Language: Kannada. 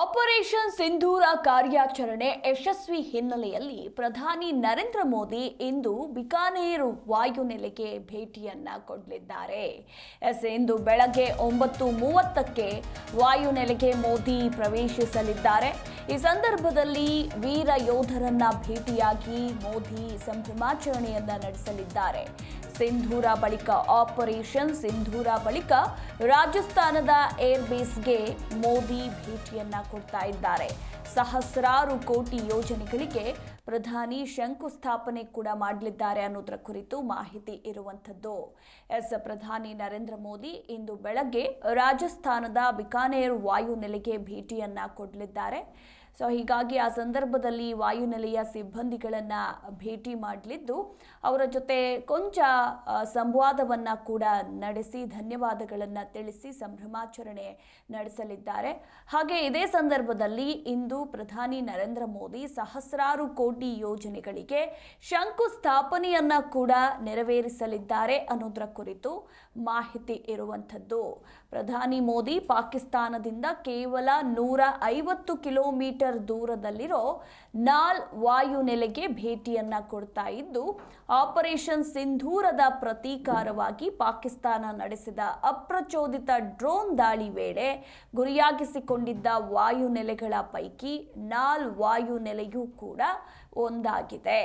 ಆಪರೇಷನ್ ಸಿಂಧೂರ ಕಾರ್ಯಾಚರಣೆ ಯಶಸ್ವಿ ಹಿನ್ನೆಲೆಯಲ್ಲಿ ಪ್ರಧಾನಿ ನರೇಂದ್ರ ಮೋದಿ ಇಂದು ಬಿಕಾನೇರು ವಾಯುನೆಲೆಗೆ ಭೇಟಿಯನ್ನ ಕೊಡಲಿದ್ದಾರೆ. ಎಸ್, ಇಂದು ಬೆಳಗ್ಗೆ ಒಂಬತ್ತು ಮೂವತ್ತಕ್ಕೆ ವಾಯುನೆಲೆಗೆ ಮೋದಿ ಪ್ರವೇಶಿಸಲಿದ್ದಾರೆ. ಈ ಸಂದರ್ಭದಲ್ಲಿ ವೀರ ಯೋಧರನ್ನ ಭೇಟಿಯಾಗಿ ಮೋದಿ ಸಂಭ್ರಮಾಚರಣೆಯನ್ನ ನಡೆಸಲಿದ್ದಾರೆ. ಸಿಂಧೂರ ಬಳಿಕ ಆಪರೇಷನ್ ಸಿಂಧೂರ ಬಳಿಕ ರಾಜಸ್ಥಾನದ ಏರ್ಬೇಸ್ಗೆ ಮೋದಿ ಭೇಟಿಯನ್ನ ಕೊಡ್ತಾ ಇದ್ದಾರೆ. ಸಹಸ್ರಾರು ಕೋಟಿ ಯೋಜನೆಗಳಿಗೆ ಪ್ರಧಾನಿ ಶಂಕುಸ್ಥಾಪನೆ ಕೂಡ ಮಾಡಲಿದ್ದಾರೆ ಅನ್ನೋದರ ಕುರಿತು ಮಾಹಿತಿ ಇರುವಂಥದ್ದು. ಎಸ್, ಪ್ರಧಾನಿ ನರೇಂದ್ರ ಮೋದಿ ಇಂದು ಬೆಳಗ್ಗೆ ರಾಜಸ್ಥಾನದ ಬಿಕಾನೇರ್ ವಾಯುನೆಲೆಗೆ ಭೇಟಿಯನ್ನ ಕೊಡಲಿದ್ದಾರೆ. ಸೊ ಹೀಗಾಗಿ ಆ ಸಂದರ್ಭದಲ್ಲಿ ವಾಯುನೆಲೆಯ ಸಿಬ್ಬಂದಿಗಳನ್ನು ಭೇಟಿ ಮಾಡಲಿದ್ದು, ಅವರ ಜೊತೆ ಕೊಂಚ ಸಂವಾದವನ್ನು ಕೂಡ ನಡೆಸಿ ಧನ್ಯವಾದಗಳನ್ನು ತಿಳಿಸಿ ಸಂಭ್ರಮಾಚರಣೆ ನಡೆಸಲಿದ್ದಾರೆ. ಹಾಗೆ ಇದೇ ಸಂದರ್ಭದಲ್ಲಿ ಇಂದು ಪ್ರಧಾನಿ ನರೇಂದ್ರ ಮೋದಿ ಸಹಸ್ರಾರು ಕೋಟಿ ಯೋಜನೆಗಳಿಗೆ ಶಂಕುಸ್ಥಾಪನೆಯನ್ನು ಕೂಡ ನೆರವೇರಿಸಲಿದ್ದಾರೆ ಅನ್ನೋದರ ಕುರಿತು ಮಾಹಿತಿ ಇರುವಂಥದ್ದು. ಪ್ರಧಾನಿ ಮೋದಿ ಪಾಕಿಸ್ತಾನದಿಂದ ಕೇವಲ ನೂರ ಐವತ್ತು ಕಿಲೋಮೀಟರ್ ದೂರದಲ್ಲಿರೋ ನಾಲ್ ವಾಯುನೆಲೆಗೆ ಭೇಟಿಯನ್ನ ಕೊಡ್ತಾ ಇದ್ದು, ಆಪರೇಷನ್ ಸಿಂಧೂರದ ಪ್ರತೀಕಾರವಾಗಿ ಪಾಕಿಸ್ತಾನ ನಡೆಸಿದ ಅಪ್ರಚೋದಿತ ಡ್ರೋನ್ ದಾಳಿ ವೇಳೆ ಗುರಿಯಾಗಿಸಿಕೊಂಡಿದ್ದ ವಾಯುನೆಲೆಗಳ ಪೈಕಿ ನಾಲ್ ವಾಯುನೆಲೆಯೂ ಕೂಡ ಒಂದಾಗಿದೆ.